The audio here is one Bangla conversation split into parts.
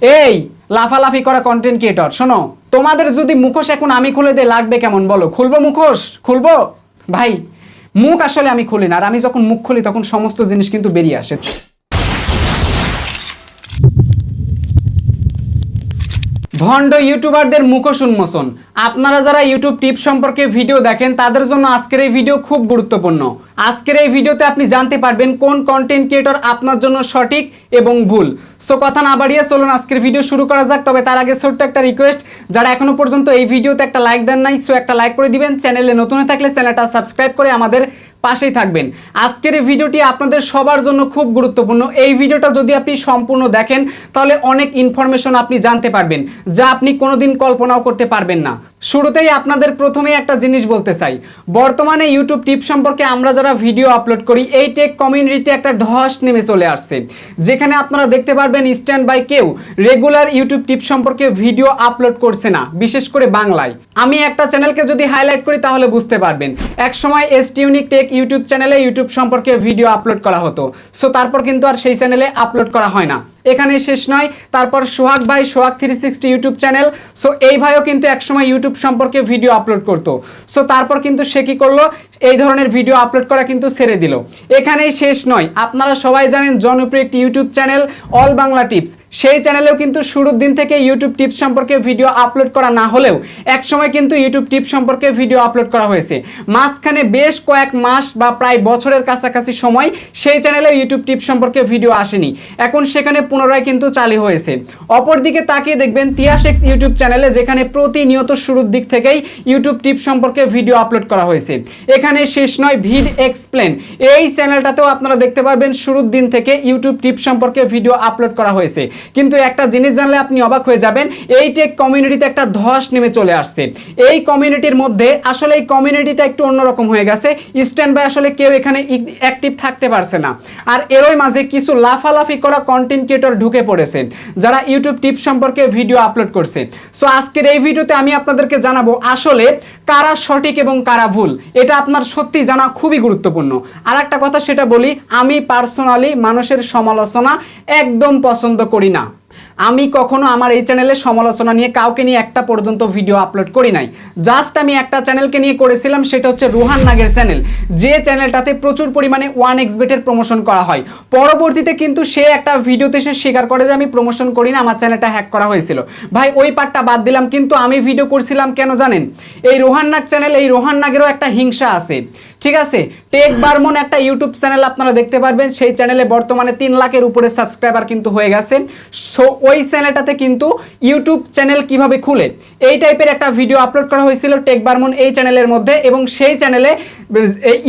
এই, লাফালাফি করা কন্টেন্ট ক্রিয়েটর শোনো, তোমাদের যদি মুখোশ এখন আমি খুলে দিয়ে লাগবে কেমন বলো? খুলবো মুখোশ? খুলবো? ভাই, মুখ আসলে আমি খুলি না, আর আমি যখন মুখ খুলি তখন সমস্ত জিনিস কিন্তু বেরিয়ে আসে। ভণ্ড ইউটিউবারদের মুখোশ উন্মোচন। আপনারা যারা ইউটিউব টিপ সম্পর্কে ভিডিও দেখেন, তাদের জন্য আজকের এই ভিডিও খুব গুরুত্বপূর্ণ। আজকের এই ভিডিওতে আপনি জানতে পারবেন কোন কন্টেন্ট ক্রিয়েটর আপনার জন্য সঠিক এবং ভুল। সো কথা না বাড়িয়ে চলুন আজকের ভিডিও শুরু করা যাক, তবে তার আগে ছোট্ট একটা রিকোয়েস্ট যারা এখনও পর্যন্ত এই ভিডিওতে একটা লাইক দেন নাই সো একটা লাইক করে দিবেন। চ্যানেলে নতুন থাকলে চ্যানেলটা সাবস্ক্রাইব করে আমাদের পাশেই থাকবেন। আজকের এই ভিডিওটি আপনাদের সবার জন্য খুব গুরুত্বপূর্ণ। এই ভিডিওটা যদি আপনি সম্পূর্ণ দেখেন, তাহলে অনেক ইনফরমেশন আপনি জানতে পারবেন, যা আপনি কোনোদিন কল্পনাও করতে পারবেন না। শুরুতেই আপনাদের প্রথমে একটা জিনিস বলতে চাই। বর্তমানে ইউটিউব টিপ সম্পর্কে আমরা ভিডিও আপলোড করি, এই টেক কমিউনিটিতে একটা ধস নেমে চলে আসছে। যেখানে আপনারা দেখতে পারবেন স্ট্যান্ড বাই কেউ রেগুলার ইউটিউব টিপ সম্পর্কে ভিডিও আপলোড করছে না, বিশেষ করে বাংলায়। আমি একটা চ্যানেলকে যদি হাইলাইট করি, তাহলে বুঝতে পারবেন। এক সময় এস ইউনিক টেক ইউটিউব চ্যানেলে ইউটিউব সম্পর্কে ভিডিও আপলোড করা হতো। সো তারপর কিন্তু আর সেই চ্যানেলে আপলোড করা হয় না। এখানে শেষ নয়। তারপর সোহাগ ভাই, Sohag three sixty YouTube channel so এই ভাইও কিন্তু একসময় ইউটিউব সম্পর্কে ভিডিও আপলোড করতো। সো তারপর কিন্তু সে কী করল? এই ধরনের ভিডিও আপলোড করা কিন্তু ছেড়ে দিল। এখানেই শেষ নয়। আপনারা সবাই জানেন জনপ্রিয় একটি YouTube channel all Bangla tips সেই চ্যানেলেও কিন্তু শুরুর দিন থেকে ইউটিউব টিপস সম্পর্কে ভিডিও আপলোড করা না হলেও একসময় কিন্তু ইউটিউব টিপস সম্পর্কে ভিডিও আপলোড করা হয়েছে। মাঝখানে বেশ কয়েক মাস বা প্রায় বছরের কাছাকাছি সময় সেই চ্যানেলে ইউটিউব টিপস সম্পর্কে ভিডিও আসেনি। এখন সেখানে পুনরায় কিন্তু চালু হয়েছে। অপরদিকে তাকিয়ে দেখবেন তিয়াশেক্স ইউটিউব চ্যানেলে যেখানে প্রতিনিয়ত শুরুর দিক থেকেই ইউটিউব টিপ সম্পর্কে ভিডিও আপলোড করা হয়েছে। এখানে শেষ নয়, ভিড এক্সপ্লেন এই চ্যানেলটাতেও আপনারা দেখতে পারবেন শুরুর দিন থেকে ইউটিউব টিপ সম্পর্কে ভিডিও আপলোড করা হয়েছে। কিন্তু একটা জিনিস জানলে আপনি অবাক হয়ে যাবেন, এই টেক কমিউনিটিতে একটা ধস নেমে চলে আসছে। এই কমিউনিটির মধ্যে আসলে এই কমিউনিটিটা একটু অন্যরকম হয়ে গেছে। স্ট্যান্ড বাই আসলে কেউ এখানে অ্যাক্টিভ থাকতে পারছে না। আর এরই মাঝে কিছু লাফালাফি করা কন্টেন্ট ক্রিয়েটর ঢুকে পড়েছে, যারা ইউটিউব টিপ সম্পর্কে ভিডিও আপলোড করছে। সো আজকের এই ভিডিওতে আমি আপনাদেরকে জানাব আসলে কারা সঠিক এবং কারা ভুল। এটা আপনার সত্যি জানা খুবই গুরুত্বপূর্ণ। আর একটা কথা সেটা বলি, আমি পার্সোনালি মানুষের সমালোচনা একদম পছন্দ করি না। আমি কখনো আমার এই চ্যানেলে সমালোচনা নিয়ে কাউকে নিয়ে একটা পর্যন্ত ভিডিও আপলোড করি নাই। জাস্ট আমি একটা চ্যানেলকে নিয়ে করেছিলাম, সেটা হচ্ছে রোহান নাগের চ্যানেল যে চ্যানেলটাতে প্রচুর পরিমাণে ওয়ান এক্সবেটের প্রমোশন করা হয়। পরবর্তীতে কিন্তু সে একটা ভিডিওতে সে স্বীকার করে যে আমি প্রমোশন করি না, আমার চ্যানেলটা হ্যাক করা হয়েছিল। ভাই, ওই পার্টটা বাদ দিলাম, কিন্তু আমি ভিডিও করছিলাম কেন জানেন? এই রোহান নাগ চ্যানেল এই রোহান নাগেরও একটা হিংসা আছে। ঠিক আছে? টেক বারমন একটা ইউটিউব চ্যানেল আপনারা দেখতে পারবেন, সেই চ্যানেলে বর্তমানে তিন লাখের উপরে সাবস্ক্রাইবার কিন্তু হয়ে গেছে। সো, ওই চ্যানেলটাতে কিন্তু ইউটিউব চ্যানেল কীভাবে খুলে? এই টাইপের একটা ভিডিও আপলোড করা হয়েছিল টেক বারমন এই চ্যানেলের মধ্যে এবং সেই চ্যানেলে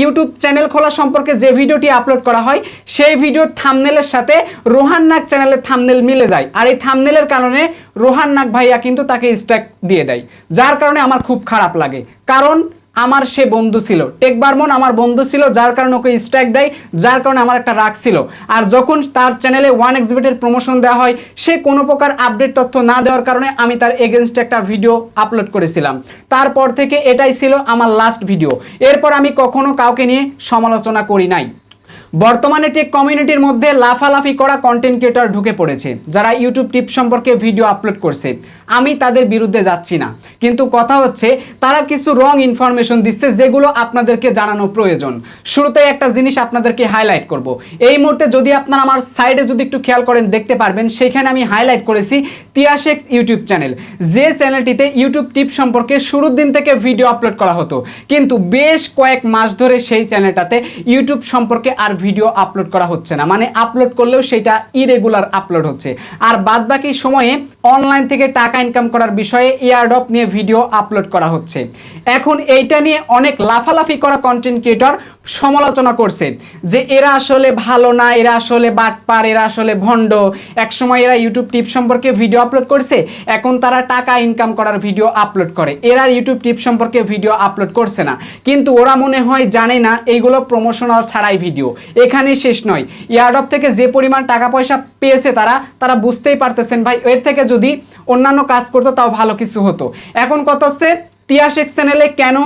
ইউটিউব চ্যানেল খোলা সম্পর্কে যে ভিডিওটি আপলোড করা হয়, সেই ভিডিওর থামনেলের সাথে রোহান নাগ চ্যানেলের থামনেল মিলে যায়। আর এই থামনেলের কারণে রোহান নাগ ভাইয়া কিন্তু তাকে স্ট্রাইক দিয়ে দেয়, যার কারণে আমার খুব খারাপ লাগে। কারণ আমার সে বন্ধু ছিল। টেক বার্মন আমার বন্ধু ছিল, যার কারণে ওকে স্ট্রাইক দেয়, যার কারণে আমার একটা রাগ ছিল। আর যখন তার চ্যানেলে ওয়ান এক্সিবিটের প্রমোশন দেওয়া হয়, সে কোনো প্রকার আপডেট তথ্য না দেওয়ার কারণে আমি তার এগেনস্টে একটা ভিডিও আপলোড করেছিলাম। তারপর থেকে এটাই ছিল আমার লাস্ট ভিডিও এরপর আমি কখনো কাউকে নিয়ে সমালোচনা করি নাই। বর্তমানে টেক কমিউনিটির মধ্যে লাফালাফি করা কন্টেন্ট ক্রিয়েটর ঢুকে পড়েছে, যারা ইউটিউব টিপ সম্পর্কে ভিডিও আপলোড করছে। আমি তাদের বিরুদ্ধে যাচ্ছি না। কিন্তু কথা হচ্ছে, তারা কিছু রং ইনফরমেশন দিচ্ছে যেগুলো আপনাদেরকে জানানো প্রয়োজন। শুরুতে একটা জিনিস আপনাদেরকে হাইলাইট করব। এই মুহূর্তে যদি আপনারা আমার সাইডে যদি একটু খেয়াল করেন, দেখতে পারবেন, সেখানে আমি হাইলাইট করেছি তিয়াশেক্স ইউটিউব চ্যানেল যে চ্যানেলটিতে ইউটিউব টিপ সম্পর্কে শুরুর দিন থেকে ভিডিও আপলোড করা হতো। কিন্তু বেশ কয়েক মাস ধরে সেই চ্যানেলটাতে ইউটিউব সম্পর্কে আর ভিডিও আপলোড করা হচ্ছে না। মানে আপলোড করলেও সেটা ইরেগুলার আপলোড হচ্ছে। আর বাদ বাকি সময়ে অনলাইন থেকে টাকা ইনকাম করার বিষয়ে এয়ারডপ নিয়ে ভিডিও আপলোড করা হচ্ছে। এখন এইটা নিয়ে অনেক লাফালাফি করা কন্টেন্ট ক্রিয়েটর সমালোচনা করছে যে এরা আসলে ভালো না, এরা আসলে বাটপার, এরা আসলে ভণ্ড। একসময় এরা ইউটিউব টিপ সম্পর্কে ভিডিও আপলোড করছে, এখন তারা টাকা ইনকাম করার ভিডিও আপলোড করে। এরা ইউটিউব টিপ সম্পর্কে ভিডিও আপলোড করছে না। কিন্তু ওরা মনে হয় জানে না এইগুলো প্রমোশনাল ছাড়াই ভিডিও এখানে শেষ নয়। ইয়ারডপ থেকে যে পরিমাণ টাকা পয়সা পেয়েছে তারা তারা বুঝতেই পারতেছেন ভাই, এর থেকে যদি অন্যান্য কাজ করতো তাও ভালো কিছু হতো। এখন কত হচ্ছে? তিয়াশেক চ্যানেলে কেন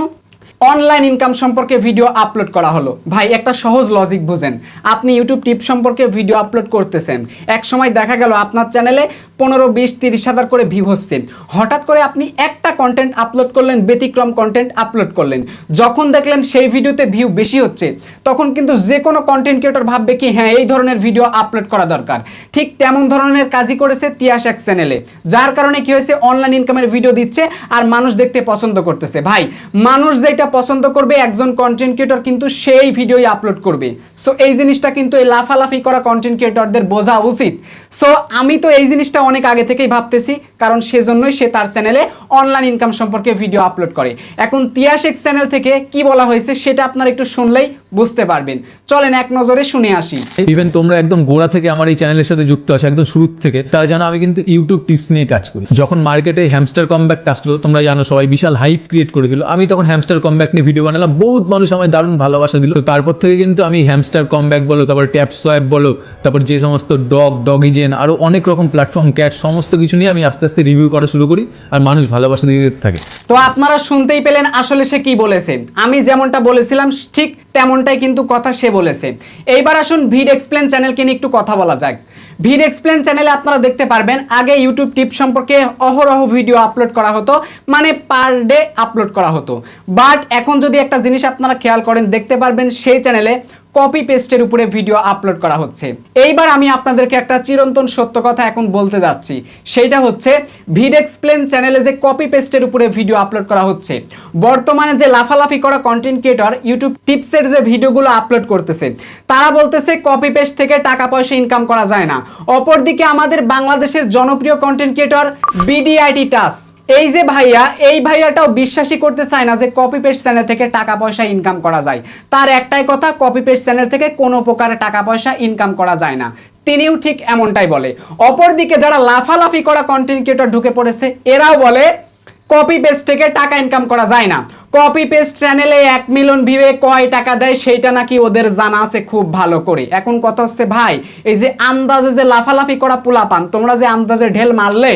অনলাইন ইনকাম সম্পর্কে ভিডিও আপলোড করা হলো। ভাই, একটা সহজ লজিক বুঝেন। আপনি ইউটিউব টিপ সম্পর্কে ভিডিও আপলোড করতেছেন। এক সময় দেখা গেল আপনার চ্যানেলে পনেরো, বিশ, তিরিশ হাজার করে ভিউ হচ্ছে। হঠাৎ করে আপনি একটা কন্টেন্ট আপলোড করলেন, ব্যতিক্রম কন্টেন্ট আপলোড করলেন। যখন দেখলেন সেই ভিডিওতে ভিউ বেশি হচ্ছে, তখন কিন্তু যে কোনো কন্টেন্ট ক্রিয়েটর ভাববে কি হ্যাঁ এই ধরনের ভিডিও আপলোড করা দরকার। ঠিক তেমন ধরনের কাজই করেছে তিয়াস এক চ্যানেলে যার কারণে কি হয়েছে অনলাইন ইনকামের ভিডিও দিচ্ছে আর মানুষ দেখতে পছন্দ করতেছে। ভাই, মানুষ যেটা পছন্দ করবে, একজন কন্টেন্ট ক্রিয়েটর কিন্তু সেই ভিডিওই আপলোড করবে। সো এই জিনিসটা কিন্তু এই লাফালাফি করা কন্টেন্ট ক্রিয়েটরদের বোঝা উচিত। সো আমি তো এই জিনিসটা অনেক আগে থেকেই ভাবতেছি, কারণ সেজন্যই সে তার চ্যানেলে অনলাইন ইনকাম সম্পর্কে ভিডিও আপলোড করে। এখন তিয়াসেক চ্যানেল থেকে কি বলা হয়েছে, সেটা আপনারা একটু শুনলেই বুঝতে পারবেন। চলেন এক নজরে শুনে আসি। ইভেন তোমরা একদম গোড়া থেকে আমার এই চ্যানেলের সাথে যুক্ত আছো, একদম শুরু থেকে, তারা জানো আমি কিন্তু ইউটিউব টিপস নিয়ে কাজ করি। যখন মার্কেটে হ্যামস্টার কমব্যাক আসলো, তোমরা জানো সবাই বিশাল হাইপ ক্রিয়েট করে দিল আমি তখন হ্যামস্টার কমব্যাক নিয়ে ভিডিও বানালাম। বহুত মানুষ আমায় দারুণ ভালোবাসা দিল। তো তারপর থেকে কিন্তু আমি হ্যামস্টার কমব্যাক বলো, তারপর ট্যাপ সোয়াপ বলো, তারপর যে সমস্ত ডগ ডগিজেন আরও অনেক রকম প্ল্যাটফর্ম ক্যাট সমস্ত কিছু নিয়ে আমি আস্তে আস্তে রিভিউ করা শুরু করি আর মানুষ ভালোবাসা দিয়ে থাকে। তো আপনারা শুনতেই পেলেন আসলে সে কি বলেছে। আমি যেমনটা বলেছিলাম, ঠিক তেমনটাই কিন্তু কথা সে বলেছে। এইবার আসুন ভিড এক্সপ্লেন চ্যানেলকে নিয়ে একটু কথা বলা যাক। ভিড এক্সপ্লেন চ্যানেলে আপনারা দেখতে পারবেন, আগে ইউটিউব টিপ সম্পর্কে অহরহ ভিডিও আপলোড করা হতো মানে পার ডে আপলোড করা হতো। বাট এখন যদি একটা জিনিস আপনারা খেয়াল করেন, দেখতে পারবেন সেই চ্যানেলে কপি পেস্টের উপরে ভিডিও আপলোড করা হচ্ছে। এইবার আমি আপনাদেরকে একটা চিরন্তন সত্য কথা এখন বলতে যাচ্ছি। সেইটা হচ্ছে ভিড এক্সপ্লেন চ্যানেলে যে কপি পেস্টের উপরে ভিডিও আপলোড করা হচ্ছে, বর্তমানে যে লাফালাফি করা কন্টেন্ট ক্রিয়েটর ইউটিউব টিপসের যে ভিডিওগুলো আপলোড করতেছে, তারা বলতেছে কপি পেস্ট থেকে টাকা পয়সা ইনকাম করা যায় না। অপরদিকে আমাদের বাংলাদেশের জনপ্রিয় কন্টেন্ট ক্রিয়েটর বিডিআইটি টাস এই যে ভাইয়া, এই ভাইয়াটাও বিশ্বাসই করতে চায় না যে কপি পেস্ট চ্যানেল থেকে টাকা পয়সা ইনকাম করা যায়। তার একটাই কথা কপি পেস্ট চ্যানেল থেকে কোনো প্রকার টাকা পয়সা ইনকাম করা যায় না। তিনিও ঠিক এমনটাই বলে। অপরদিকে যারা লাফালাফি করা কন্টেন্ট ক্রিয়েটর ঢুকে পড়েছে, এরাও বলে কপি পেস্ট থেকে টাকা ইনকাম করা যায় না। কপি পেস্ট চ্যানেলে এক মিলিয়ন ভিউয়ে কয় টাকা দেয়, সেইটা নাকি ওদের জানা আছে খুব ভালো করে। এখন কথা হচ্ছে, ভাই, এই যে আন্দাজে যে লাফালাফি করা পোলা পান তোমরা যে আন্দাজে ঢেল মারলে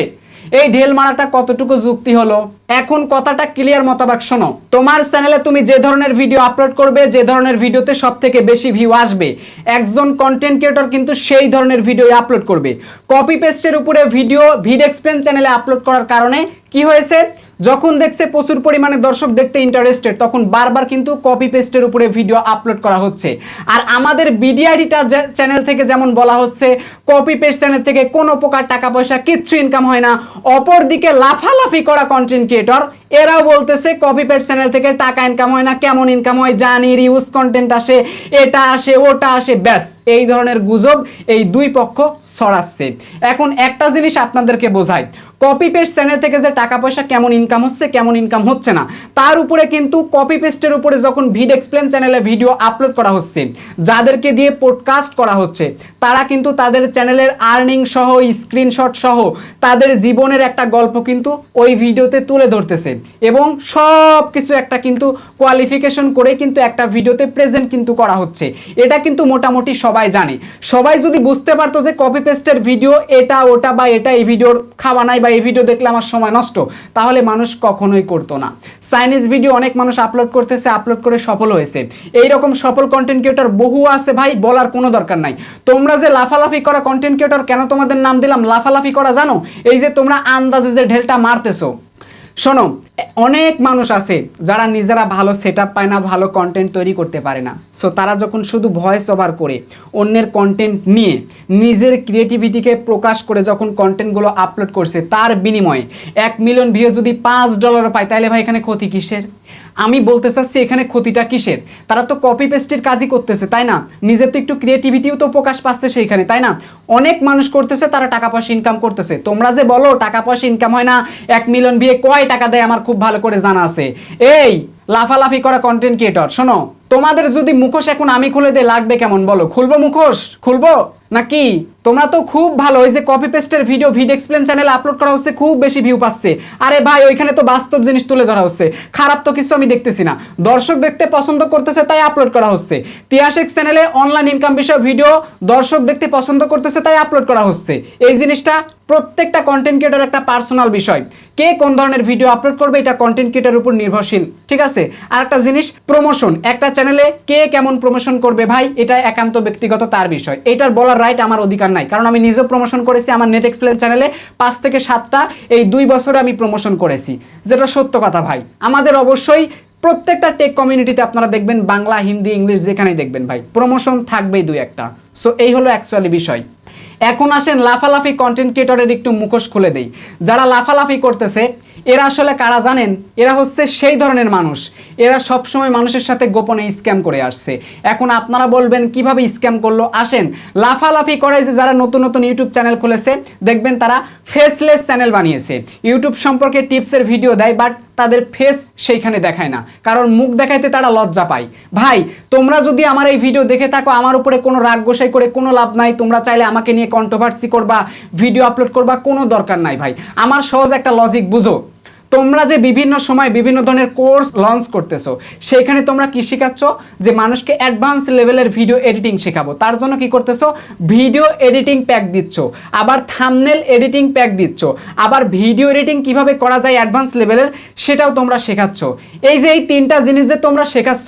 এই ঢেল মারাটা কতটুকু যুক্তি হলো? এখন কথাটা ক্লিয়ার মতাবাক শোনো। তোমার চ্যানেলে তুমি যে ধরনের ভিডিও আপলোড করবে, যে ধরনের ভিডিওতে সব থেকে বেশি ভিউ আসবে, একজন কন্টেন্ট ক্রিয়েটর কিন্তু সেই ধরনের ভিডিও আপলোড করবে। কপি পেস্টের উপরে ভিডিও ভিড এক্সপ্লেন চ্যানেলে আপলোড করার কারণে কি হয়েছে? যখন দেখছে প্রচুর পরিমাণে দর্শক দেখতে ইন্টারেস্টেড তখন বারবার কিন্তু কপি পেস্টের উপরে ভিডিও আপলোড করা হচ্ছে। আর আমাদের বিডিআইডিটা চ্যানেল থেকে যেমন বলা হচ্ছে কপি পেস্ট চ্যানেল থেকে কোনো প্রকার টাকা পয়সা, কিচ্ছু ইনকাম হয় না। অপরদিকে লাফালাফি করা কন্টেন্ট ক্রিয়েটর এরাও বলতেছে কপি পেট চ্যানেল থেকে টাকা ইনকাম হয় না, কেমন ইনকাম হয়, জানি রিউজ কন্টেন্ট আসে, এটা আসে, ওটা আসে, ব্যাস। এই ধরনের গুজব এই দুই পক্ষ ছড়াচ্ছে। এখন একটা জিনিস আপনাদেরকে বোঝায় কপি পেস্ট চ্যানেল থেকে যে টাকা পয়সা কেমন ইনকাম হচ্ছে, কেমন ইনকাম হচ্ছে না, তার উপরে কিন্তু কপি পেস্টের উপরে যখন ভিড এক্সপ্লেন চ্যানেলে ভিডিও আপলোড করা হচ্ছে, যাদেরকে দিয়ে পডকাস্ট করা হচ্ছে, তারা কিন্তু তাদের চ্যানেলের আর্নিং সহ স্ক্রিনশট সহ, তাদের জীবনের একটা গল্প কিন্তু ওই ভিডিওতে তুলে ধরতেছে। এবং সব কিছু একটা কিন্তু কোয়ালিফিকেশন করে কিন্তু একটা ভিডিওতে প্রেজেন্ট কিন্তু করা হচ্ছে। এটা কিন্তু মোটামুটি সবাই জানে। সবাই যদি বুঝতে পারতো যে কপি পেস্টের ভিডিও এটা, ওটা বা এটা এই ভিডিওর খাওয়া নাই বা এই ভিডিও দেখলে আমার সময় নষ্ট, তাহলে মানুষ কখনোই করতো না। চাইনিজ ভিডিও অনেক মানুষ আপলোড করতেছে আপলোড করে সফল হয়েছে। এই রকম সফল কন্টেন্ট ক্রিয়েটর বহু আছে ভাই, বলার কোনো দরকার নাই। তোমরা যে লাফালাফি করা কন্টেন্ট ক্রিয়েটর কেন তোমাদের নাম দিলাম? লাফালাফি করা জানো? এই যে তোমরা আন্দাজে যে ঢেলটা মারতেছো। শোনো, অনেক মানুষ আছে যারা নিজেরা ভালো সেট পায় না, ভালো কন্টেন্ট তৈরি করতে পারে না। সো তারা যখন শুধু ভয়েস ওভার করে অন্যের কন্টেন্ট নিয়ে, নিজের ক্রিয়েটিভিটিকে প্রকাশ করে যখন কন্টেন্টগুলো আপলোড করছে, তার বিনিময়ে এক মিলিয়ন ভিউ যদি পাঁচ ডলারও পায়, তাহলে ভাই এখানে ক্ষতি কিসের? আমি বলতে চাচ্ছি, এখানে ক্ষতিটা কিসের? তারা তো কপি পেস্টের কাজই করতেছে, তাই না? নিজের তো একটু ক্রিয়েটিভিটিও তো প্রকাশ পাচ্ছে সেইখানে, তাই না? অনেক মানুষ করতেছে, তারা টাকা পয়সা ইনকাম করতেছে। তোমরা যে বলো, টাকা পয়সা ইনকাম হয় না, এক মিলিয়ন বিয়ে কয় টাকা দেয়, আমার খুব ভালো করে জানা আছে। এই, লাফালাফি করা কন্টেন্ট ক্রিয়েটর শোনো, তোমাদের যদি মুখোশ এখন আমি খুলে দেয় লাগবে কেমন? বলো, খুলবো মুখোশ? খুলবো? নাকি তোমরা তো খুব ভালো ওই যে কপি পেস্টের ভিডিও ভিড এক্সপ্লেন চ্যানেলে আপলোড করা হচ্ছে, খুব বেশি ভিউ পাচ্ছে। আরে ভাই, ওইখানে তো বাস্তব জিনিস তুলে ধরা হচ্ছে। খারাপ তো কিছু আমি দেখতেছি না। দর্শক দেখতে পছন্দ করতেছে, তাই আপলোড করা হচ্ছে। তিয়াসিক চ্যানেলে অনলাইন ইনকাম বিষয় ভিডিও দর্শক দেখতে পছন্দ করতেছে, তাই আপলোড করা হচ্ছে। এই জিনিসটা প্রত্যেকটা কন্টেন্ট ক্রিয়েটর একটা পার্সোনাল বিষয়। কে কোন ধরনের ভিডিও আপলোড করবে, এটা কন্টেন্ট ক্রিয়েটার উপর নির্ভরশীল। ঠিক আছে? আর একটা জিনিস প্রমোশন একটা চ্যানেলে কে কেমন প্রমোশন করবে ভাই, এটা একান্ত ব্যক্তিগত তার বিষয়। এটার বলার রাইট আমার অধিকার নাই। কারণ আমি নিজেও প্রমোশন করেছি, আমার নেট এক্সপ্লেন চ্যানেলে পাঁচ থেকে সাতটা, এই দুই বছরে আমি প্রমোশন করেছি। যেটা সত্য কথা ভাই। আমাদের অবশ্যই প্রত্যেকটা টেক কমিউনিটিতে আপনারা দেখবেন বাংলা, হিন্দি, ইংলিশ যেখানেই দেখবেন ভাই। প্রমোশন থাকবেই দুই একটা। সো এই হলো অ্যাকচুয়ালি বিষয়। এখন আসেন লাফালাফি কন্টেন্ট ক্রিয়েটরের একটু মুখোশ খুলে দেই। যারা লাফালাফি করতেছে এরা আসলে কারা জানেন? এরা হচ্ছে সেই ধরনের মানুষ। এরা সবসময় মানুষের সাথে গোপনে স্ক্যাম করে আসছে। এখন আপনারা বলবেন, কীভাবে স্ক্যাম করল? আসেন, লাফালাফি করে যে যারা নতুন নতুন ইউটিউব চ্যানেল খুলেছে, দেখবেন তারা ফেসলেস চ্যানেল বানিয়েছে। ইউটিউব সম্পর্কে টিপসের ভিডিও দেয়, বাট তাদের ফেস সেইখানে দেখায় না। কারণ মুখ দেখাইতে তারা লজ্জা পায়। ভাই, তোমরা যদি আমার এই ভিডিও দেখে থাকো, আমার উপরে কোনো রাগ গোসাই করে কোনো লাভ নাই। তোমরা চাইলে আমাকে নিয়ে কন্ট্রোভার্সি করবা ভিডিও আপলোড করবা, কোনো দরকার নাই ভাই। আমার সহজ একটা লজিক বুঝো? তোমরা যে বিভিন্ন সময় বিভিন্ন ধরনের কোর্স লঞ্চ করতেছো সেখানে তোমরা কি শেখাচ্ছ? যে মানুষকে অ্যাডভান্স লেভেলের ভিডিও এডিটিং শেখাবো। তার জন্য কি করতেছো? ভিডিও এডিটিং প্যাক দিচ্ছ। আবার থামনেল এডিটিং প্যাক দিচ্ছ। আবার ভিডিও এডিটিং কীভাবে করা যায় অ্যাডভান্স লেভেলের সেটাও তোমরা শেখাচ্ছ। এই যে এই তিনটা জিনিস যে তোমরা শেখাচ্ছ,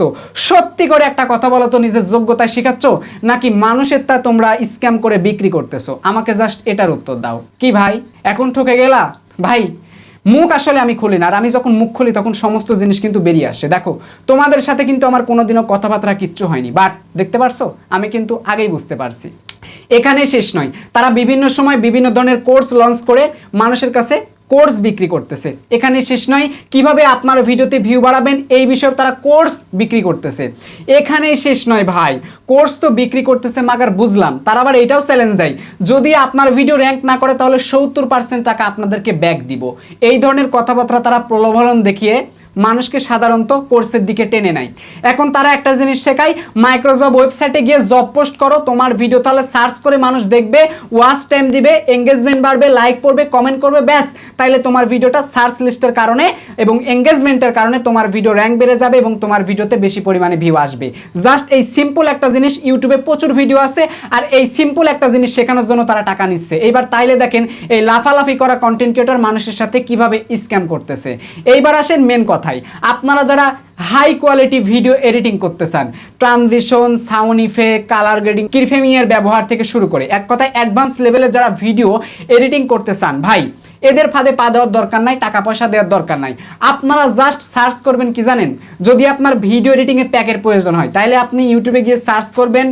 সত্যি করে একটা কথা বলো তো, নিজের যোগ্যতায় শেখাচ্ছ, নাকি মানুষের তা তোমরা স্ক্যাম করে বিক্রি করতেছো? আমাকে জাস্ট এটার উত্তর দাও। কি ভাই? এখন ঠকে গেলা? ভাই মুখ আসলে আমি খুলি না। আর আমি যখন মুখ খুলি, তখন সমস্ত জিনিস কিন্তু বেরিয়ে আসে। দেখো, তোমাদের সাথে কিন্তু আমার কোনোদিনও কথাবার্তা কিচ্ছু হয়নি। বাট, দেখতে পারছ? আমি কিন্তু আগেই বুঝতে পারছি। এখানে শেষ নয়। তারা বিভিন্ন সময় বিভিন্ন ধরনের কোর্স লঞ্চ করে মানুষের কাছে কোর্স বিক্রি করতেছে। এখানে শেষ নয়, কীভাবে আপনার ভিডিওতে ভিউ বাড়াবেন, এই বিষয়ে তারা কোর্স বিক্রি করতেছে। এখানে শেষ নয় ভাই, কোর্স তো বিক্রি করতেছে মাগার বুঝলাম, তারা আবার এটাও চ্যালেঞ্জ দেয়। যদি আপনার ভিডিও র্যাঙ্ক না করে, তাহলে সত্তর পার্সেন্ট টাকা আপনাদেরকে ব্যাক দিব। এই ধরনের কথাবার্তা তারা প্রলোভন দেখিয়ে মানুষকে সাধারণত কোর্সের দিকে টেনে নেয়। এখন তারা একটা জিনিস শেখায় মাইক্রোজব ওয়েবসাইটে গিয়ে জব পোস্ট করো, তোমার ভিডিও তাহলে সার্চ করে মানুষ দেখবে ওয়াচ টাইম দিবে এঙ্গেজমেন্ট বাড়বে লাইক পড়বে কমেন্ট করবে, ব্যাস। তাইলে তোমার ভিডিওটা সার্চ লিস্টের কারণে এবং এঙ্গেজমেন্টের কারণে তোমার ভিডিও র্যাঙ্ক বেড়ে যাবে এবং তোমার ভিডিওতে বেশি পরিমাণে ভিউ আসবে। জাস্ট এই সিম্পল একটা জিনিস ইউটিউবে প্রচুর ভিডিও আছে আর এই সিম্পল একটা জিনিস শেখানোর জন্য তারা টাকা নিচ্ছে। এইবার তাইলে দেখেন, এই লাফালাফি করা কন্টেন্ট ক্রিয়েটর মানুষের সাথে কীভাবে স্ক্যাম করতেছে। এইবার আসেন মেন কথায় আপনারা যারা হাই কোয়ালিটি ভিডিও এডিটিং করতে চান transition sound effect colour grading কিরফেমিং এর ব্যবহার থেকে শুরু করে, এক কথায় অ্যাডভান্স লেভেলে যারা ভিডিও এডিটিং করতে চান ভাই, এদের ফাঁদে পা দেওয়ার দরকার নাই, টাকা পয়সা দেওয়ার দরকার নাই। আপনারা জাস্ট সার্চ করবেন কি জানেন? যদি আপনার ভিডিও এডিটিং এর প্যাকের প্রয়োজন হয় তাহলে আপনি ইউটিউবে গিয়ে সার্চ করবেন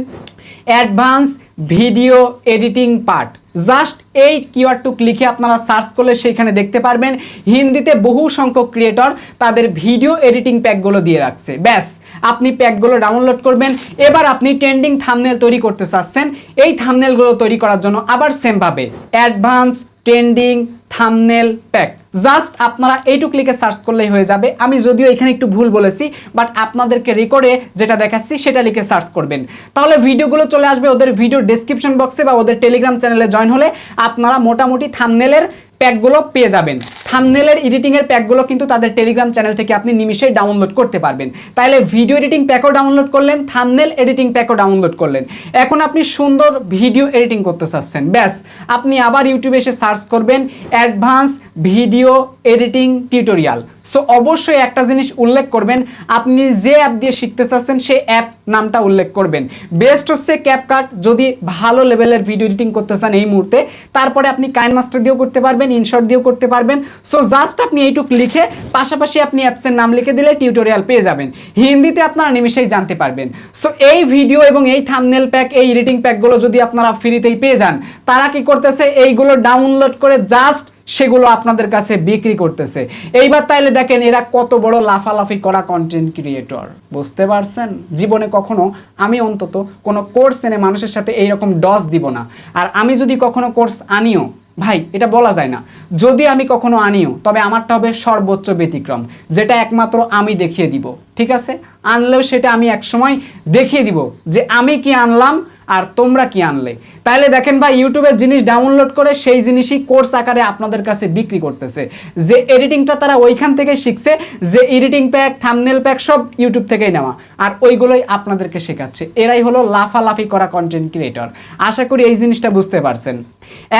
advance video editing part. Just এই কিওয়ার্ডটুক লিখে আপনারা সার্চ করলে সেইখানে দেখতে পারবেন। হিন্দিতে বহু সংখ্যক ক্রিয়েটর তাদের ভিডিও এডিটিং প্যাকগুলো দিয়ে রাখছে। ব্যাস। আপনি প্যাকগুলো ডাউনলোড করবেন। এবার আপনি ট্রেন্ডিং থামনেল তৈরি করতে চাচ্ছেন। এই থামনেলগুলো তৈরি করার জন্য আবার সেমভাবে advance trending thumbnail pack just আপনারা এইটুক লিখে সার্চ করলেই হয়ে যাবে। আমি যদিও এখানে একটু ভুল বলেছি বাট আপনাদেরকে রেকর্ডে যেটা দেখাচ্ছি সেটা লিখে সার্চ করবেন। তাহলে ভিডিওগুলো চলে আসবে ওদের ভিডিও ডেসক্রিপশন বক্সে বা ওদের টেলিগ্রাম চ্যানেলে জয়েন হলে। আপনারা মোটামুটি থামনেলের প্যাকগুলো পেয়ে যাবেন। থামনেলের এডিটিংয়ের প্যাকগুলো কিন্তু তাদের টেলিগ্রাম চ্যানেল থেকে আপনি নিমিশেই ডাউনলোড করতে পারবেন। তাহলে ভিডিও এডিটিং প্যাকও ডাউনলোড করলেন থামনেল এডিটিং প্যাকও ডাউনলোড করলেন। এখন আপনি সুন্দর ভিডিও এডিটিং করতে চাচ্ছেন। ব্যাস, আপনি আবার ইউটিউবে এসে সার্চ করবেন advance video editing tutorial so অবশ্যই একটা জিনিস উল্লেখ করবেন, আপনি যে অ্যাপ দিয়ে শিখতে চাচ্ছেন, সেই অ্যাপ নামটা উল্লেখ করবেন। বেস্ট হচ্ছে ক্যাপকাট যদি ভালো লেভেলের ভিডিও এডিটিং করতে চান এই মুহূর্তে, তারপরে আপনি কাইন মাস্টার দিয়েও করতে পারবেন ইনশর্ট দিয়েও করতে পারবেন। সো জাস্ট আপনি এইটুক লিখে, পাশাপাশি আপনি অ্যাপসের নাম লিখে দিলে টিউটোরিয়াল পেয়ে যাবেন। হিন্দিতে আপনারা নিমিশেই জানতে পারবেন। সো এই ভিডিও এবং এই থামনেল প্যাক এই এডিটিং প্যাকগুলো যদি আপনারা ফ্রিতেই পেয়ে যান, তারা কি করতেছে? এইগুলো ডাউনলোড করে জাস্ট সেগুলো আপনাদের কাছে বিক্রি করতেছে। এইবার তাইলে দেখেন এরা কত বড় লাফালাফি করা কন্টেন্ট ক্রিয়েটর বুঝতে পারছেন? জীবনে কখনো আমি অন্তত কোনো কোর্স এনে মানুষের সাথে এইরকম ডস দিব না। আর আমি যদি কখনো কোর্স আনিও, ভাই, এটা বলা যায় না। যদি আমি কখনো আনিও, তবে আমারটা হবে সর্বোচ্চ ব্যতিক্রম, যেটা একমাত্র আমি দেখিয়ে দিব। ঠিক আছে? আনলেও সেটা আমি একসময় দেখিয়ে দিব যে আমি কি আনলাম আর তোমরা কি আনলে? তাইলে দেখেন ভাই ইউটিউবের জিনিস ডাউনলোড করে সেই জিনিসই কোর্স আকারে আপনাদের কাছে বিক্রি করতেছে। যে এডিটিংটা তারা ওইখান থেকে শিখছে, যে এডিটিং প্যাক থামনেল প্যাক সব ইউটিউব থেকেই নেওয়া। আর ওইগুলোই আপনাদেরকে শেখাচ্ছে। এরাই হলো লাফালাফি করা কন্টেন্ট ক্রিয়েটর আশা করি এই জিনিসটা বুঝতে পারছেন।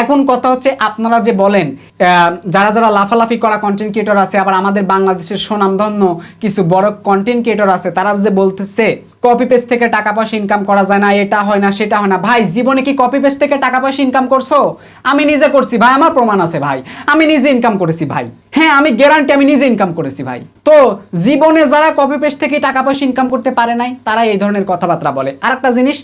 এখন কথা হচ্ছে আপনারা যে বলেন যারা যারা লাফালাফি করা কন্টেন্ট ক্রিয়েটর আছে, আবার আমাদের বাংলাদেশের সুনামধন্য কিছু বড় কন্টেন্ট ক্রিয়েটর আছে, তারা যে বলতেছে কপি পেজ থেকে টাকা পয়সা ইনকাম করা যায় না, এটা হয় না, সেটা হয় না। ভাই, জীবনে কি কপি পেজ থেকে টাকা পয়সা ইনকাম করছ? আমি নিজে করছি ভাই, আমার প্রমাণ আছে ভাই। আমি নিজে ইনকাম করেছি ভাই। হ্যাঁ আমি গ্যারান্টি আমি নিজে ইনকাম করেছি ভাই। তো জীবনে যারা কপি পেজ থেকে টাকা পয়সা ইনকাম করতে পারে নাই তারা এই ধরনের কথাবার্তা বলে। আর একটা জিনিস,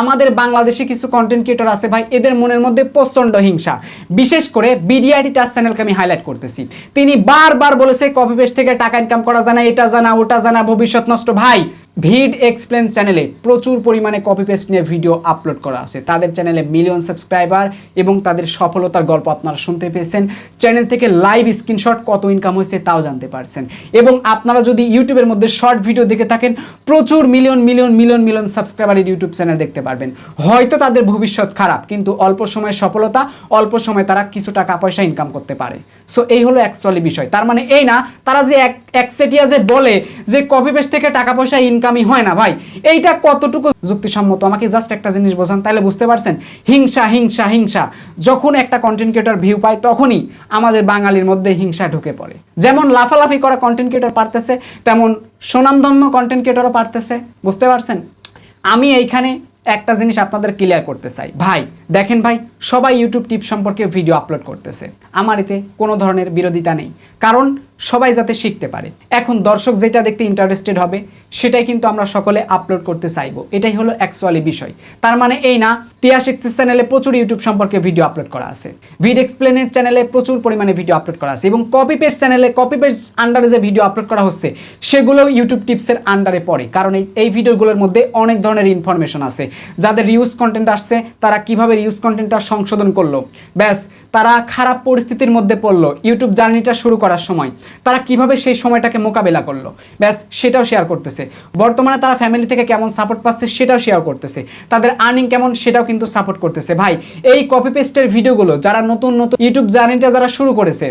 আমাদের বাংলাদেশে কিছু কন্টেন্ট ক্রিয়েটর আছে ভাই, এদের মনের মধ্যে প্রচণ্ড হিংসা। বিশেষ করে বিডিআইডি টাচ চ্যানেলকে আমি হাইলাইট করতেছি। তিনি বারবার বলেছে কপি পেজ থেকে টাকা ইনকাম করা জানা এটা জানা ওটা জানা ভবিষ্যৎ নষ্ট। ভাই ভিড এক্সপ্লেন চ্যানেলে প্রচুর পরিমাণে কপি পেস্ট নিয়ে ভিডিও আপলোড করা আছে। তাদের চ্যানেলে মিলিয়ন সাবস্ক্রাইবার এবং তাদের সফলতার গল্প আপনারা শুনতে পেয়েছেন। চ্যানেল থেকে লাইভ স্ক্রিনশট কত ইনকাম হয়েছে তাও জানতে পারছেন। এবং আপনারা যদি ইউটিউবের মধ্যে শর্ট ভিডিও দেখে থাকেন, প্রচুর মিলিয়ন মিলিয়ন মিলিয়ন মিলিয়ন সাবস্ক্রাইবারের ইউটিউব চ্যানেল দেখতে পারবেন। হয়তো তাদের ভবিষ্যৎ খারাপ, কিন্তু অল্প সময়ে সফলতা, অল্প সময়ে তারা কিছু টাকা, পয়সা ইনকাম করতে পারে। সো এই হলো অ্যাকচুয়ালি বিষয়। তার মানে এই না, তারা যে এক যে বলে যে কপি পেস্ট থেকে টাকা, পয়সা ইনকামই হয় না, ভাই। এইটা কতটুকু যুক্তিসম্মত? আমাকে জাস্ট একটা জিনিস বোঝান, তাহলে বুঝতে পারছেন? হিংসা হিংসা হিংসা। যখন একটা কন্টেন্ট ক্রিয়েটর ভিউ পায়, তখনই আমাদের বাঙালির মধ্যে হিংসা ঢুকে পড়ে। যেমন লাফালাফি করা কন্টেন্ট ক্রিয়েটর পারতেছে, তেমন সুনামধন্য কন্টেন্ট ক্রিয়েটরও পারতেছে। বুঝতে পারছেন? আমি এইখানে একটা জিনিস আপনাদের ক্লিয়ার করতে চাই। ভাই, দেখেন ভাই, সবাই ইউটিউব টিপ সম্পর্কে ভিডিও আপলোড করতেছে। আমার এতে কোনো ধরনের বিরোধিতা নেই। কারণ সবাই যাতে শিখতে পারে। এখন দর্শক যেটা দেখতে ইন্টারেস্টেড হবে, সেটাই কিন্তু আমরা সকলে আপলোড করতে চাইব। এটাই হলো অ্যাকচুয়ালি বিষয়। তার মানে এই না তিয়াস এক্সিস চ্যানেলে প্রচুর ইউটিউব সম্পর্কে ভিডিও আপলোড করা আছে। ভিড এক্সপ্লেনের চ্যানেলে প্রচুর পরিমাণে ভিডিও আপলোড করা আছে এবং কপি পেজ চ্যানেলে কপি পেজ আন্ডারে যে ভিডিও আপলোড করা হচ্ছে, সেগুলো ইউটিউব টিপসের আন্ডারে পড়ে। কারণ এই ভিডিওগুলোর মধ্যে অনেক ধরনের ইনফরমেশন আছে। যাদের রিউজ কন্টেন্ট আসছে, তারা কীভাবে রিউজ কন্টেন্টটা সংশোধন করল? ব্যাস, তারা খারাপ পরিস্থিতির মধ্যে পড়ল। ইউটিউব জার্নিটা শুরু করার সময়। তারা কীভাবে সেই সময়টাকে মোকাবেলা করল। ব্যাস, সেটাও শেয়ার করতেছে। বর্তমানে তারা ফ্যামিলি থেকে কেমন সাপোর্ট পাচ্ছে সেটাও শেয়ার করতেছে। তাদের আর্নিং কেমন সেটাও কিন্তু সাপোর্ট করতেছে। ভাই, এই কপি পেস্টের ভিডিওগুলো যারা নতুন নতুন ইউটিউব জার্নিটা যারা শুরু করেছে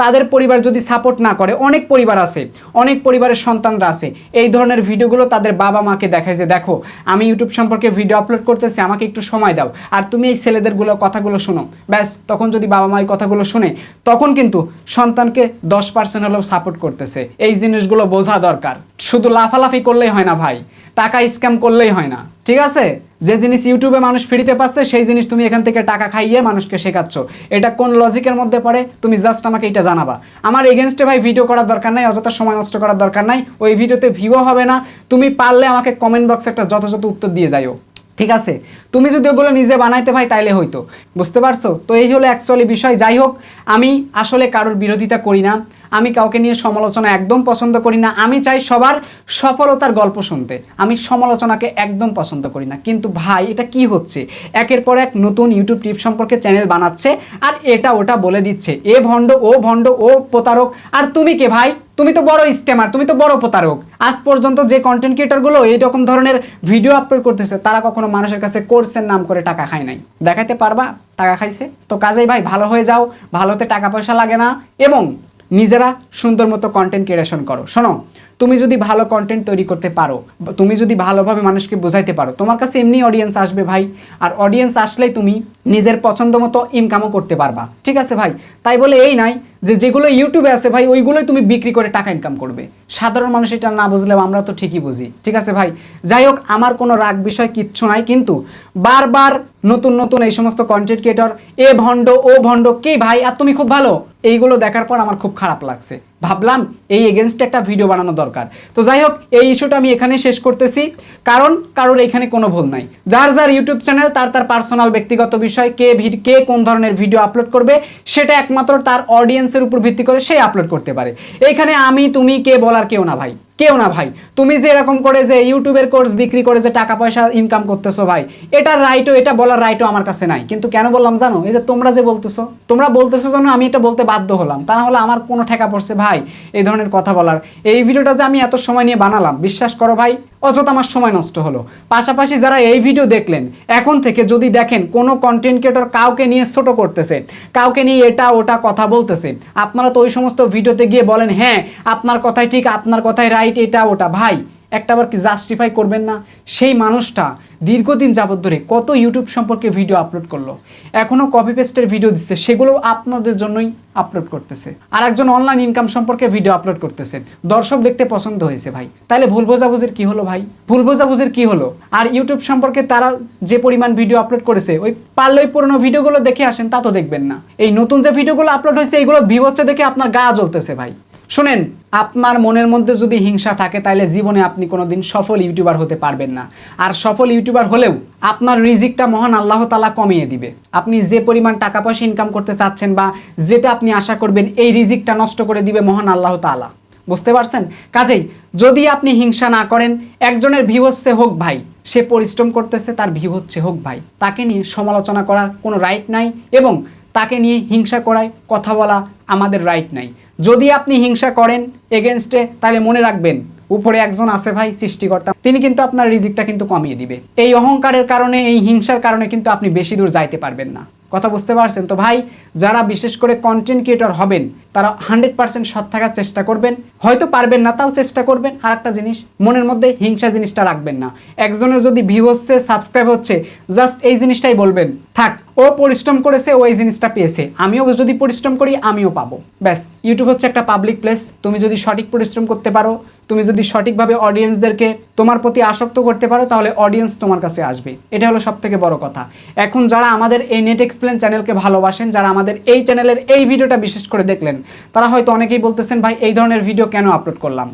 তাদের পরিবার যদি সাপোর্ট না করে, অনেক পরিবার আছে, অনেক পরিবারের সন্তানরা আছে, এই ধরনের ভিডিওগুলো তাদের বাবা মাকে দেখায় যে, দেখো, আমি ইউটিউব সম্পর্কে ভিডিও আপলোড করতেছি, আমাকে একটু সময় দাও। আর তুমি এই ছেলেদেরগুলো কথাগুলো শোনো। ব্যাস, তখন যদি বাবা মা এই কথাগুলো শুনে, তখন কিন্তু সন্তানকে দশ পার্সেন্ট হলেও সাপোর্ট করতেছে। এই জিনিসগুলো বোঝা দরকার। শুধু লাফালাফি করলেই হয় না ভাই, টাকা স্ক্যাম করলেই হয় না। ঠিক আছে? যে জিনিস ইউটিউবে মানুষ ফ্রিতে পাচ্ছে, সেই জিনিস তুমি এখান থেকে টাকা খাইয়ে মানুষকে শেখাচ্ছ। এটা কোন লজিকের মধ্যে পড়ে? তুমি জাস্ট আমাকে এটা জানাবা। আমার এগেনস্টে ভাই ভিডিও করার দরকার নাই, অযথা সময় নষ্ট করার দরকার নাই, ওই ভিডিওতে ভিউও হবে না। তুমি পারলে আমাকে কমেন্ট বক্সে একটা যথাযথ উত্তর দিয়ে যাইও। ঠিক আছে? তুমি যদি ওগুলো নিজে বানাইতে ভাই, তাইলে হইতো। বুঝতে পারছ? তো এই হলো অ্যাকচুয়ালি বিষয়। যাই হোক, আমি আসলে কারোর বিরোধিতা করি না। আমি কাউকে নিয়ে সমালোচনা একদম পছন্দ করি না। আমি চাই সবার সফলতার গল্প শুনতে। আমি সমালোচনাকে একদম পছন্দ করি না। কিন্তু ভাই, এটা কি হচ্ছে? একের পর এক নতুন ইউটিউব টিপ সম্পর্কে চ্যানেল বানাচ্ছে আর এটা ওটা বলে দিচ্ছে। এ ভণ্ড, ও ভণ্ড, ও প্রতারক। আর তুমি কে ভাই? তুমি তো বড় স্ক্যামার তুমি তো বড় প্রতারক। আজ পর্যন্ত যে কন্টেন্ট ক্রিয়েটারগুলো এইরকম ধরনের ভিডিও আপলোড করতেছে, তারা কখনো মানুষের কাছে কোর্সের নাম করে টাকা খায় নাই। দেখাইতে পারবা? টাকা খাইছে? তো কাজেই ভাই, ভালো হয়ে যাও। ভালোতে টাকা পয়সা লাগে না। এবং নিজেরা সুন্দর মতো কন্টেন্ট ক্রিয়েশন করো। শোনো তুমি যদি ভালো কন্টেন্ট তৈরি করতে পারো তুমি যদি ভালোভাবে মানুষকে বোঝাইতে পারো, তোমার কাছে এমনি অডিয়েন্স আসবে ভাই। আর অডিয়েন্স আসলেই তুমি নিজের পছন্দ মতো ইনকামও করতে পারবা। ঠিক আছে ভাই? তাই বলে এই নাই যে যেগুলো ইউটিউবে আছে ভাই, ওইগুলোই তুমি বিক্রি করে টাকা ইনকাম করবে। সাধারণ মানুষ এটা না বুঝলেও আমরা তো ঠিকই বুঝি। ঠিক আছে ভাই? যাই হোক, আমার কোনো রাগ বিষয় কিচ্ছু নাই, কিন্তু বারবার নতুন নতুন এই সমস্ত কন্টেন্ট ক্রিয়েটর এ ভণ্ড, ও ভণ্ড, কে ভাই? আর তুমি খুব ভালো? এইগুলো দেখার পর আমার খুব খারাপ লাগছে। ভাবলাম এই এগেনস্টে একটা ভিডিও বানানো দরকার। তো যাই হোক এই ইস্যুটা আমি এখানে শেষ করতেছি। কারণ কারোর এখানে কোনো ভুল নাই। যার যার ইউটিউব চ্যানেল তার তার পার্সোনাল ব্যক্তিগত বিষয়, কে কে কোন ধরনের ভিডিও আপলোড করবে, সেটা একমাত্র তার অডিয়েন্সের উপর ভিত্তি করে সে আপলোড করতে পারে। এইখানে আমি, তুমি, কে বলার কেউ না ভাই। কেউ না ভাই। তুমি যে এরকম করে যে ইউটিউবের কোর্স বিক্রি করে যে টাকা পয়সা ইনকাম করতেছো ভাই, এটা রাইটও এটা বলার রাইটও আমার কাছে নাই। কিন্তু কেন বললাম জানো? এই যে তোমরা যে বলতেছো, তোমরা বলতেছো জন্য আমি এটা বলতে বাধ্য হলাম। তা না হলে আমার কোনো ঠেকা পড়ছে ভাই, এই ধরনের কথা বলার। এই ভিডিওটা যে আমি এত সময় নিয়ে বানালাম, বিশ্বাস করো ভাই অযথা আমার সময় নষ্ট হলো। পাশাপাশি যারা এই ভিডিও দেখলেন, এখন থেকে যদি দেখেন কোনো কন্টেন্ট ক্রিয়েটর কাউকে নিয়ে ছোট করতেছে, কাউকে নিয়ে এটা ওটা কথা বলতেছে, আপনারা তো ওই সমস্ত ভিডিওতে গিয়ে বলেন হ্যাঁ আপনার কথাই ঠিক, আপনার কথাই রাইট এটা ওটা। ভাই একটাবার কি জাস্টিফাই করবেন না? সেই মানুষটা দীর্ঘদিন যাবত ধরে কত ইউটিউব সম্পর্কে ভিডিও আপলোড করল এখনও কপি পেস্টের ভিডিও দিচ্ছে সেগুলো আপনাদের জন্যই আপলোড করতেছে। আর একজন অনলাইন ইনকাম সম্পর্কে ভিডিও আপলোড করতেছে। দর্শক দেখতে পছন্দ হয়েছে ভাই। তাহলে ভুল বোঝাবুঝির কি হলো ভাই? ভুল বোঝাবুঝির কি হলো? আর ইউটিউব সম্পর্কে তারা যে পরিমাণ ভিডিও আপলোড করেছে, ওই পারলে পুরোনো ভিডিওগুলো দেখে আসেন, তা তো দেখবেন না। এই নতুন যে ভিডিওগুলো আপলোড হয়েছে, এইগুলো ভিউ হচ্ছে দেখে আপনার গা জ্বলতেছে ভাই। শুনেন, আপনার মনের মধ্যে যদি হিংসা থাকে, তাহলে জীবনে আপনি কোনোদিন সফল ইউটিউবার হতে পারবেন না। আর সফল ইউটিউবার হলেও আপনার রিজিকটা মহান আল্লাহ তালা কমিয়ে দিবে। আপনি যে পরিমাণ টাকা পয়সা ইনকাম করতে চাচ্ছেন বা যেটা আপনি আশা করবেন, এই রিজিকটা নষ্ট করে দিবে মহান আল্লাহ তালা বুঝতে পারছেন? কাজেই, যদি আপনি হিংসা না করেন, একজনের ভিউ হচ্ছে হোক ভাই, সে পরিশ্রম করতেছে, তার ভিউ হচ্ছে হোক ভাই। তাকে নিয়ে সমালোচনা করার কোনো রাইট নাই এবং তাকে নিয়ে হিংসা করায়, কথা বলা আমাদের রাইট নাই। যদি আপনি হিংসা করেন এগেনস্টে তাহলে মনে রাখবেন, উপরে একজন আছে ভাই, সৃষ্টিকর্তা। তিনি কিন্তু আপনার রিজিকটা কিন্তু কমিয়ে দিবে। এই অহংকারের কারণে, এই হিংসার কারণে কিন্তু আপনি বেশি দূর যাইতে পারবেন না। কথা বুঝতে পারছেন? তো ভাই, যারা বিশেষ করে কন্টেন্ট ক্রিয়েটর হবেন তারা হান্ড্রেড পার্সেন্ট সৎ থাকার চেষ্টা করবেন। হয়তো পারবেন না, তাও চেষ্টা করবেন। আর একটা জিনিস, মনের মধ্যে হিংসা জিনিসটা রাখবেন না। একজনের যদি ভিউ হচ্ছে সাবস্ক্রাইব হচ্ছে জাস্ট এই জিনিসটাই বলবেন, থাক, ও পরিশ্রম করেছে, ও এই জিনিসটা পেয়েছে। আমিও যদি পরিশ্রম করি, আমিও পাবো। ব্যাস ইউটিউব হচ্ছে একটা পাবলিক প্লেস তুমি যদি সঠিক পরিশ্রম করতে পারো, তুমি যদি সঠিকভাবে অডিয়েন্সদেরকে তোমার প্রতি আসক্ত করতে পারো, তাহলে অডিয়েন্স তোমার কাছে আসবে। এটা হলো সব থেকে বড় কথা। এখন যারা আমাদের এই নেট এক্সপ্লেন চ্যানেলকে ভালোবাসেন, যারা আমাদের এই চ্যানেলের এই ভিডিওটা বিশেষ করে দেখলেন তারা হয়তো অনেকেই বলতেছেন, ভাই, এই ধরনের ভিডিও কেন আপলোড করলাম?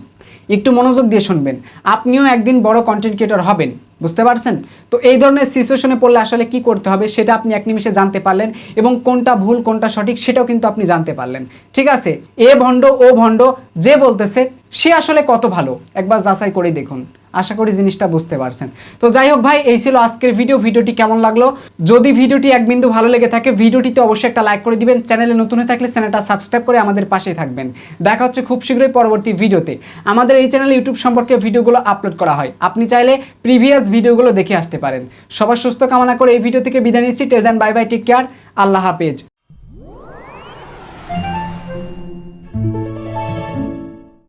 একটু মনোযোগ দিয়ে শুনবেন। আপনিও একদিন বড় কন্টেন্ট ক্রিয়েটর হবেন। বুঝতে পারছেন? তো এই ধরনের সিচুয়েশনে পড়লে আসলে কি করতে হবে সেটা আপনি এক নিমিষে জানতে পারলেন এবং কোনটা ভুল, কোনটা সঠিক সেটাও কিন্তু আপনি জানতে পারলেন। ঠিক আছে? এ ভণ্ড, ও ভণ্ড, যে বলতেছে, সে আসলে কত ভালো? একবার যাচাই করে দেখুন। আশা করি জিনিসটা বুঝতে পারছেন। তো যাই হোক ভাই, এই ছিল আজকের ভিডিও ভিডিওটি কেমন লাগল? যদি ভিডিওটি এক বিন্দু ভালো লেগে থাকে, ভিডিওটিতে অবশ্যই একটা লাইক করে দিবেন। চ্যানেলে নতুন হয়ে থাকলে চ্যানেলটা সাবস্ক্রাইব করে আমাদের পাশেই থাকবেন। দেখা হচ্ছে খুব শীঘ্রই পরবর্তী ভিডিওতে আমাদের এই চ্যানেলে ইউটিউব সম্পর্কে ভিডিওগুলো আপলোড করা হয়। আপনি চাইলে প্রিভিয়াস ভিডিওগুলো দেখে আসতে পারেন। সবার সুস্থ কামনা করে এই ভিডিও থেকে বিদায় নিচ্ছি। Till then bye bye, take care. Allah Hafez.